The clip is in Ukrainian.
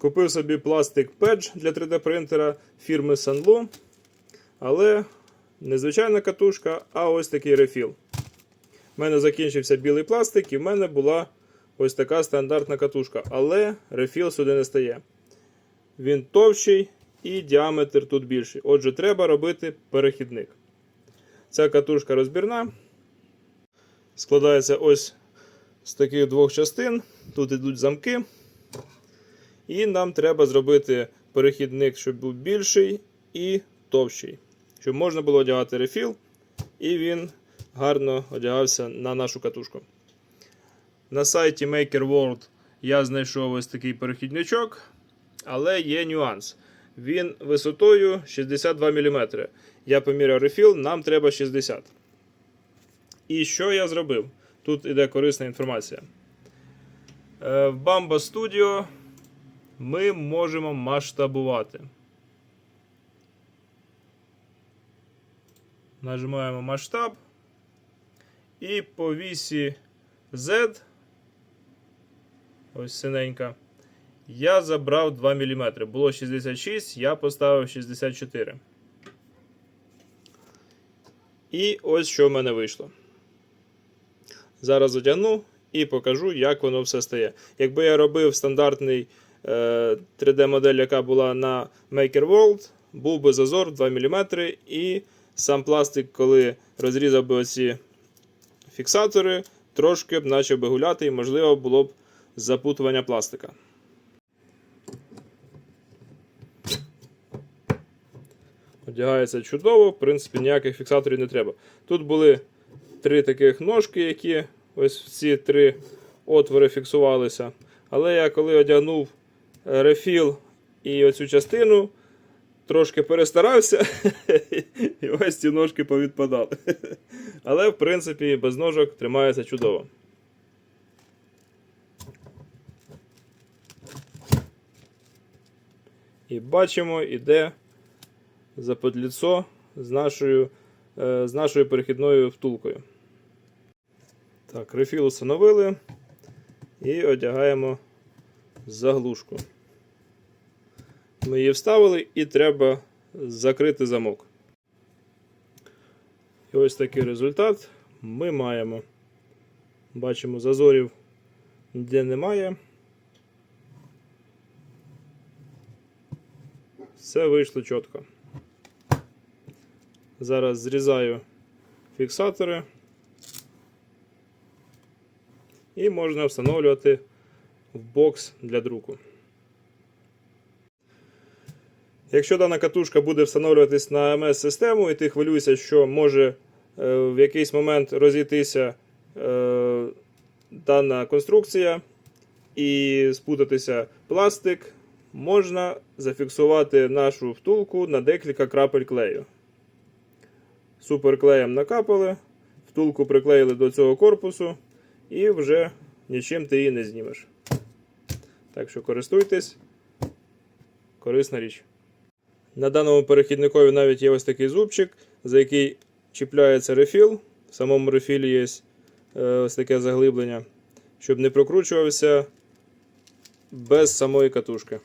Купив собі пластик Pedge для 3D принтера фірми Sanlo. Але не звичайна катушка, а ось такий рефіл. У мене закінчився білий пластик, і в мене була ось така стандартна катушка. Але рефіл сюди не стає. Він товщий і діаметр тут більший. Отже, треба робити перехідник. Ця катушка розбірна. Складається ось з таких двох частин. Тут йдуть замки. І нам треба зробити перехідник, щоб був більший і товщий. Щоб можна було одягати рефіл, і він гарно одягався на нашу катушку. На сайті Maker World я знайшов ось такий перехідничок, але є нюанс. Він висотою 62 мм. Я поміряв рефіл, нам треба 60. І що я зробив? Тут іде корисна інформація. Е, В Bamba Studio ми можемо масштабувати. Нажимаємо масштаб. І по вісі Z, ось синенька, я забрав 2 мм. Було 66, я поставив 64. І ось що в мене вийшло. Зараз одягну і покажу, як воно все стає. Якби я робив стандартний 3D-модель, яка була на Maker World, був би зазор 2 мм, і сам пластик, коли розрізав би оці фіксатори, трошки б почав би гуляти, і можливо було б запутування пластика. Одягається чудово, в принципі, ніяких фіксаторів не треба. Тут були три таких ножки, які ось ці три отвори фіксувалися. Але я коли одягнув е, рефіл і оцю частину, трошки перестарався, і ось ці ножки повідпадали. Але, в принципі, без ножок тримається чудово. І бачимо, іде заподліцо з нашою, е, з нашою перехідною втулкою. Так, рефіл встановили і одягаємо заглушку. Ми її вставили і треба закрити замок. І ось такий результат ми маємо. Бачимо, зазорів ніде немає. Все вийшло чітко. Зараз зрізаю фіксатори. І можна встановлювати в бокс для друку. Якщо дана катушка буде встановлюватись на МС-систему, і ти хвилюєшся, що може е, в якийсь момент розійтися е, дана конструкція і спутатися пластик, можна зафіксувати нашу втулку на декілька крапель клею. Суперклеєм накапали, втулку приклеїли до цього корпусу і вже нічим ти її не знімеш. Так що користуйтесь, корисна річ. На даному перехідникові навіть є ось такий зубчик, за який чіпляється рефіл. В самому рефілі є е, ось таке заглиблення, щоб не прокручувався без самої катушки.